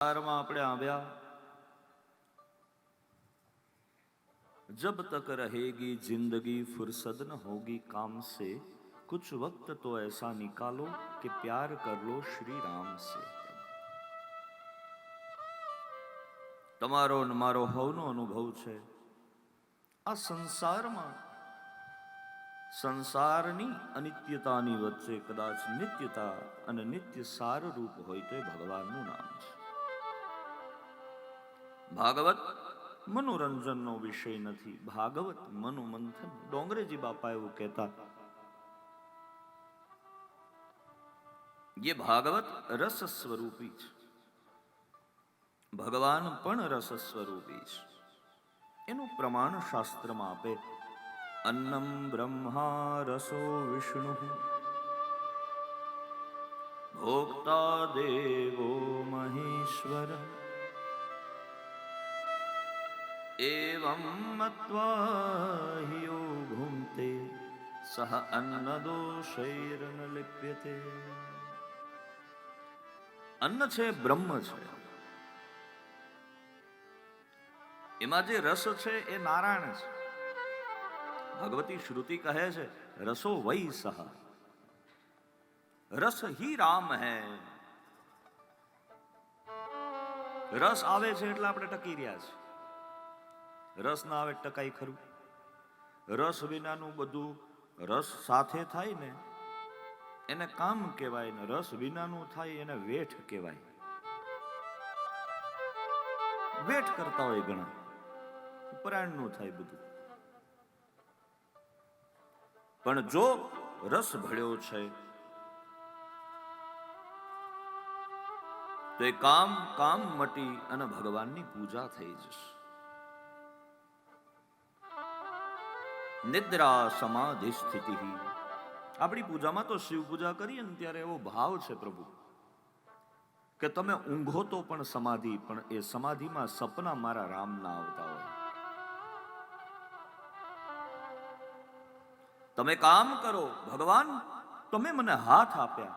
સંસારમાં આપણે આવ્યા जब तक रहेगी जिंदगी फुर्सत न होगी काम से कुछ वक्त तो ऐसा निकालो कि प्यार कर लो श्री राम से તમારો ને મારો હવનો અનુભવ છે આ સંસારમાં સંસારની અનિત્યતાની વચ્ચે કદાચ નિત્યતા અને નિત્ય સાર રૂપ હોય તો એ ભગવાનનું નામ છે ભાગવત? મનોરંજનનો વિષય નથી. ભાગવત મનોમંથન. ડોંગરેજી બાપા એવું કહેતા. જે ભાગવત? રસ સ્વરૂપી છે. ભગવાન પણ રસ સ્વરૂપી છે. એનું પ્રમાણ શાસ્ત્રમાં આપે. અન્નમ બ્રહ્મા રસો વિષ્ણુ. ભોક્તા દેવો મહેશ્વર. एवं मत्वा हि यो भुङ्क्ते सः अन्नदोषैर्न लिप्यते અન્ન છે બ્રહ્મ છે એમાં જે રસ છે એ નારાયણ છે ભગવતી શ્રુતિ કહે છે રસો વૈ સહ રસ હી રામ હૈ રસ આવે છે એટલે આપણે ટકી રહ્યા છે રસ ના આવે ટકાઈ ખરું. રસ વિનાનું બધું રસ સાથે થાય ને, એને કામ કહેવાય ને, રસ વિનાનું થાય એને વેઠ કહેવાય. વેઠ કરતા હોય ઘણા પરાયણનું થાય બધું. પણ જો રસ ભળ્યો છે, તો એ કામ કામ મટી અને ભગવાનની પૂજા થઈ જશે. નિદ્રા સમાધિ સ્થિતિ આપણી પૂજામાં તો શિવ પૂજા કરીએ ને ત્યારે એવો ભાવ છે પ્રભુ, કે તમે ઊંઘો તો પણ સમાધિ, પણ એ સમાધિમાં સપના મારા રામ ના આવતા હોય. તમે કામ કરો, ભગવાન, તમે મને હાથ આપ્યા,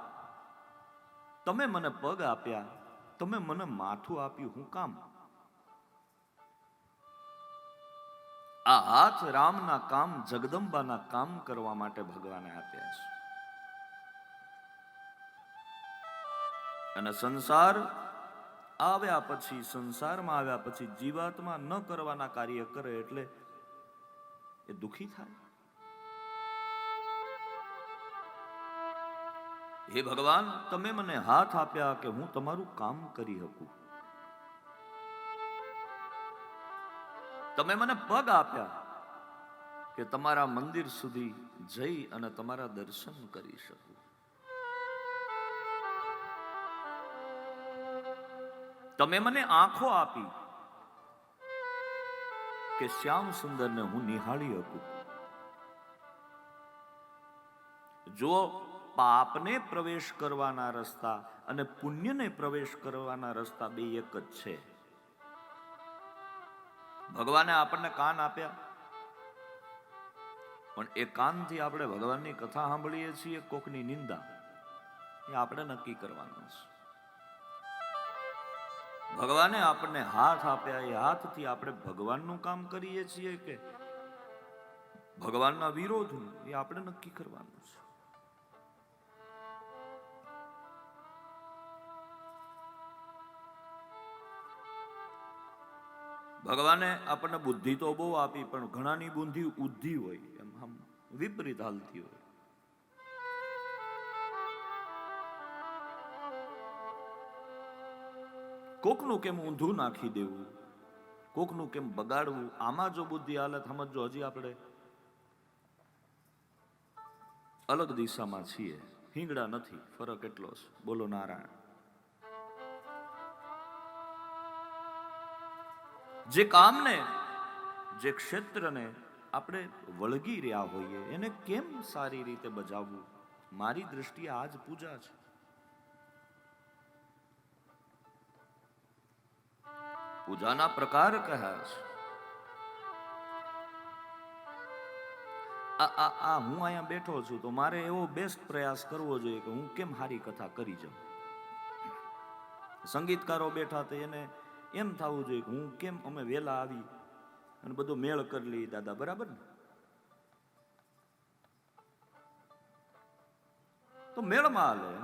તમે મને પગ આપ્યા, તમે મને માથું આપ્યું, હું કામ આ હાથ રામના કામ, જગદંબાના કામ કરવા માટે ભગવાને આપ્યા છે. અને સંસાર આવ્યા પછી, સંસારમાં આવ્યા પછી જીવાત્મા ન કરવાના કાર્ય કરે એટલે એ દુખી થાય. હે ભગવાન, તમે મને હાથ આપ્યા કે હું તમારું કામ કરી શકું? તમે મને પગ આપ્યા કે તમારા મંદિર સુધી જઈ અને તમારા દર્શન કરી શકું. તમે મને આંખો આપી કે શ્યામ સુંદરને હું નિહાળી શકું. જો પાપને પ્રવેશ કરવાના રસ્તા અને પુણ્યને પ્રવેશ કરવાના રસ્તા બે એક જ છે. ભગવાને આપણને કાન આપ્યા. પણ એ કાનથી આપણે ભગવાનની કથા સાંભળીએ છીએ, કોકની નિંદા. એ આપણે નક્કી કરવાનું છે. ભગવાને આપણને હાથ આપ્યા, એ હાથથી આપણે ભગવાનનું કામ કરીએ છીએ કે ભગવાનના વિરોધનું, એ આપણે નક્કી કરવાનું છે. ભગવાને આપણને બુદ્ધિ તો બહુ આપી, પણ ઘણાની બુદ્ધિ ઉદ્ધિ હોય, એમ આમ વિપરીત હાલતી હોય. કોકનું કેમ ઊંધું નાખી દેવું, કોકનું કેમ બગાડવું, આમાં જો બુદ્ધિ હાલત સમજો હજી આપણે અલગ દિશામાં છીએ. હિંગડા નથી, ફરક એટલો છે. બોલો નારાયણ. જે કામને, જે ક્ષેત્રને આપણે વળગી રહ્યા હોઈએ, એને કેમ સારી રીતે બજાવવું? મારી દ્રષ્ટિએ આ જ પૂજા છે. પૂજાના પ્રકાર કહ્યા છે? આ આ હું અહીંયા બેઠો છું તો મારે એવો બેસ્ટ પ્રયાસ કરવો જોઈએ કે હું કેમ હારી કથા કરી જાઉં? સંગીતકારો બેઠા તો એને એમ થવું જોઈએ હું કેમ અમે વહેલા આવી અને બધો મેળ કરી લઈએ દાદા, બરાબર ને તો મેળમાં હાલે.